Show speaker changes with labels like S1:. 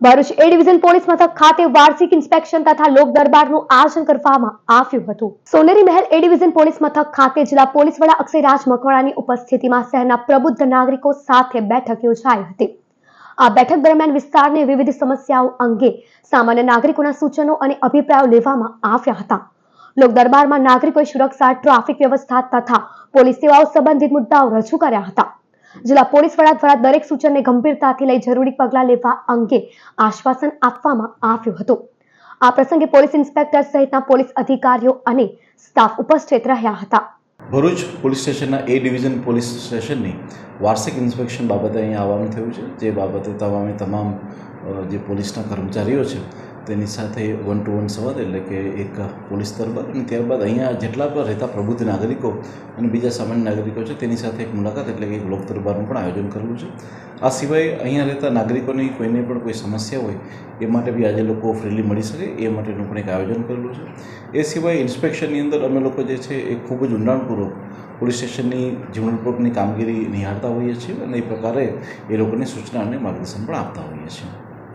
S1: ભરૂચ એ division police મથક ખાતે વાર્ષિક ઇન્સ્પેક્શન તથા લોક દરબારનું આયોજન કરવામાં આવ્યું હતું. સોનેરી મહેલ એ ડિવિઝન પોલીસ મથક ખાતે જિલ્લા પોલીસ વડા અક્ષયરાજ મકવાણાની ઉપસ્થિતિમાં શહેરના પ્રબુદ્ધ નાગરિકો સાથે બેઠક યોજાઈ હતી. આ બેઠક દરમિયાન વિસ્તારની વિવિધ સમસ્યાઓ અંગે સામાન્ય નાગરિકોના સૂચનો અને અભિપ્રાયો લેવામાં આવ્યા હતા. લોક દરબારમાં નાગરિકોએ સુરક્ષા, ટ્રાફિક વ્યવસ્થા તથા પોલીસ સેવાઓ સંબંધિત મુદ્દાઓ રજૂ કર્યા હતા. જિલ્લા પોલીસ વડા દ્વારા દરેક સૂચનને ગંભીરતાથી લઈ જરૂરી પગલાં લેવા અંગે આશ્વાસન આપવામાં આવ્યું હતું. આ પ્રસંગે પોલીસ ઇન્સ્પેક્ટર સહિતના પોલીસ અધિકારીઓ અને સ્ટાફ ઉપસ્થિત રહ્યા હતા.
S2: ભરૂચ પોલીસ સ્ટેશનના એ ડિવિઝન પોલીસ સ્ટેશનની વાર્ષિક ઇન્સ્પેક્શન બાબતે અહીંયા આવવાનું થયું છે. જે બાબતે તમામે તમામ જે પોલીસના કર્મચારીઓ છે તેની સાથે વન ટુ વન સંવાદ એટલે કે એક પોલીસ દરબાર અને ત્યારબાદ અહીંયા જેટલા પણ રહેતા પ્રબુદ્ધ નાગરિકો અને બીજા સામાન્ય નાગરિકો છે, તેની સાથે એક મુલાકાત એટલે કે એક લોક દરબારનું પણ આયોજન કરેલું છે. આ સિવાય અહીંયા રહેતા નાગરિકોની કોઈને પણ કોઈ સમસ્યા હોય, એ માટે બી આજે લોકો ફ્રીલી મળી શકે, એ માટેનું પણ એક આયોજન કરેલું છે. એ સિવાય ઇન્સ્પેક્શનની અંદર અમે લોકો જે છે, એ ખૂબ જ ઊંડાણપૂર્વક પોલીસ સ્ટેશનની જીવનપૂર્વકની કામગીરી નિહાળતા હોઈએ છીએ અને એ પ્રકારે એ લોકોને સૂચના અને માર્ગદર્શન પણ આપતા હોઈએ છીએ.